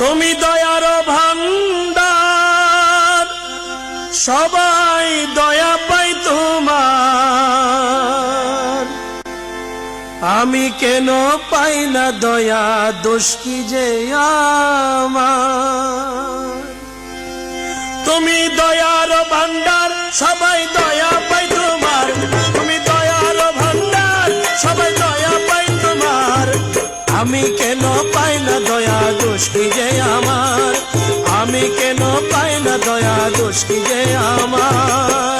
তুমি দয়ার ভান্ডার সবাই দয়া পাই তোমার। আমি কেন পাই না দয়া দুষ্কি যে আমার? তুমি দয়ার ভান্ডার সবাই দয়া দয়া দোষ কি যে আমার?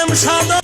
প্রেম সাদা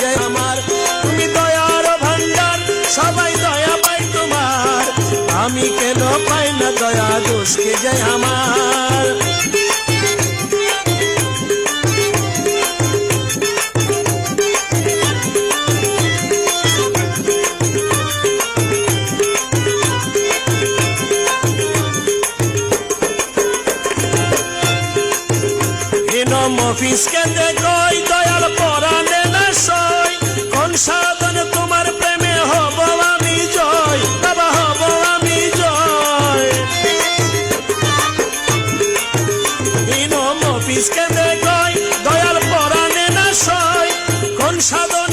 যায় আমার। তুমি দয়ার ভান্ডার সবাই দয়া পাই তোমার। আমি কেন পাই না দয়া, দোষ কে যায় আমার? অফিস কেন্দ্রে কই দয়াল পরা সাধন তোমার প্রেমে হব আমি জয়, বাবা হব আমি জয়। ইনম অফিসকে দে দয়াল পরাণে না সয় কোন সাধন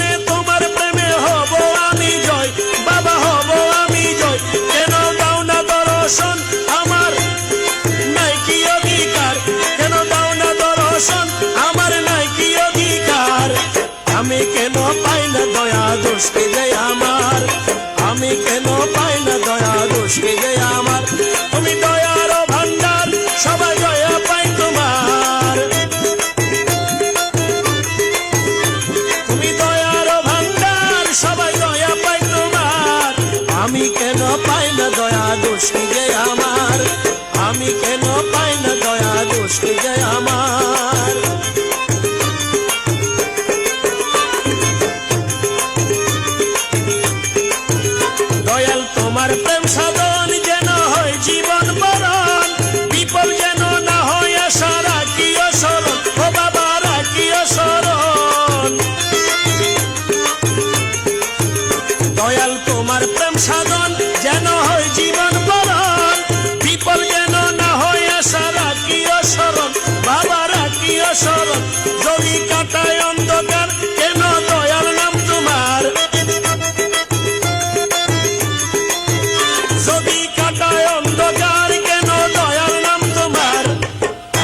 আমি কেন পাই না দয়া দুষ্টি যে আমার? আমি কেন পাই না দয়া দুষ্টি যে আমার? তুমি দয়ার ভান্ডার সবাই দয়া পাই তোমার। তুমি দয়ার ভান্ডার সবাই দয়া পাই তোমার। আমি কেন পাই না দয়া দুষ্টি যে আমার? মাথায় অন্ধকার, কেন দয়াল নাম তোমার? যদি কাটায় অন্ধকার, কেন দয়াল নাম তোমার?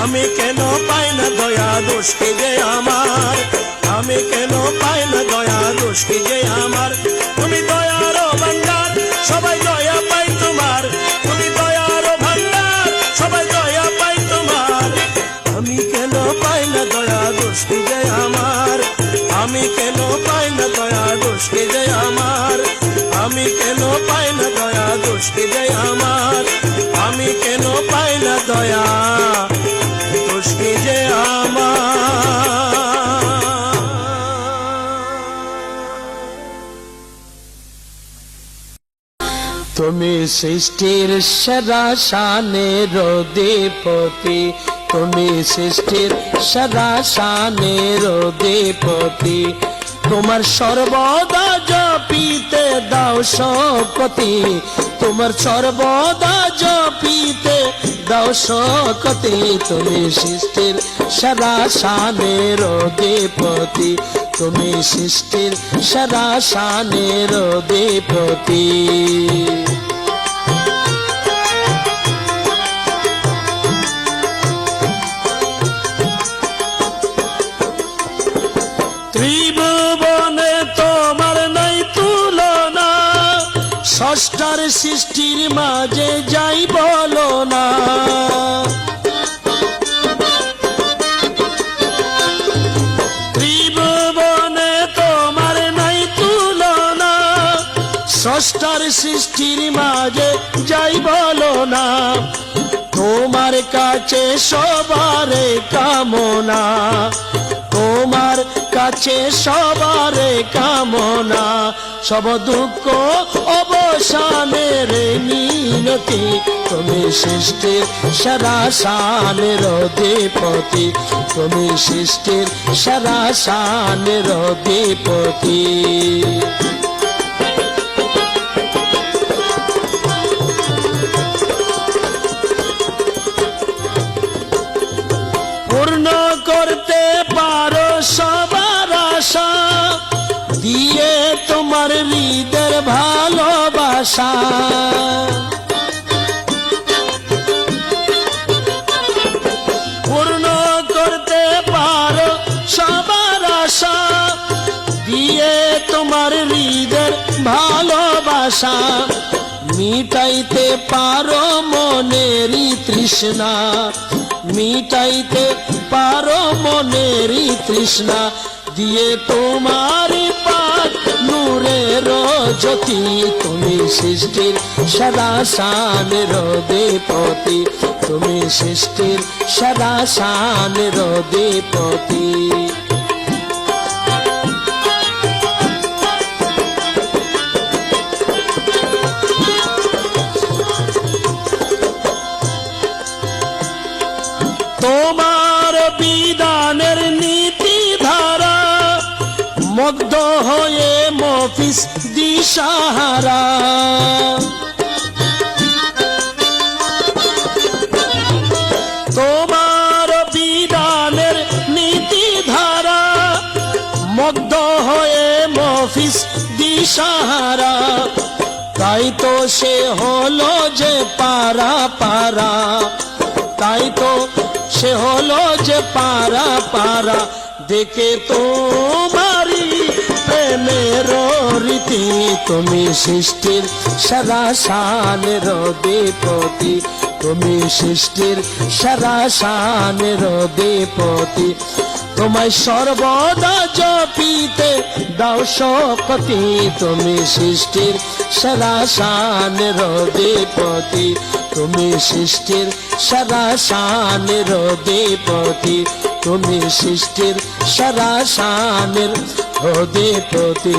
আমি কেন পাই না দয়া দুষ্টি যে আমার? আমি কেন পাই না দয়া দুষ্টি যে আমার? দোষকে যে আমার, আমি কেন পাই না দয়া? তুমি সৃষ্টির সদা শানের দেপতি তুমি সৃষ্টির সেরা শানের দেপতি তোমার সর্বদা জপিতে দাও শকতি তোমার সর্বদা জপিতে দাও শকতি তুমি সৃষ্টির সদা শানের দেপতি তুমি সৃষ্টির সদা শানের দেপতি ষষ্ঠার সৃষ্টির মাঝে যাই বলো না। ত্রিভুবনে তোমার নাই তুলনা, ষষ্ঠার সৃষ্টির মাঝে যাই বলো না। তোমার কাছে সবারে কামনা, তোমার কাছে সবার কামনা, সব দুঃখ অবসানের মিনতি। তুমি সৃষ্টির সারা সানের দেপতি তুমি সৃষ্টির সারা সানের দেপতি ভালোবাসা পূর্ণ করতে পারো সবার আশা, দিয়ে তোমার হৃদের ভালোবাসা, মিটাইতে পারো মনেরই তৃষ্ণা, মিটাইতে পারো মনেরই তৃষ্ণা, দিয়ে তোমার জ্যোতি তুমি সৃষ্টির সদা শান রোদে পতি তুমি সৃষ্টির সদা শান রোদে তোমার মফিস দিশাহারা তোমার বিধানের নীতি ধারা মুগ্ধ হয়ে মফিস দিশাহারা তাই তো সে হলো যে পারা পারা। তাই তো সে হলো যে পারা পারা। দেখে তোমারি প্রেমের রীতি, তুমি সৃষ্টির সারা শানের দেপতি তুমি সৃষ্টির সারা শানের দেপতি তোমায় সর্বদা জপিতে দাও শকতি তুমি সৃষ্টির সারা শানের দেপতি তুমি সৃষ্টির সারা শানের দেপতি তুমি সৃষ্টির সারা শানের দেপতি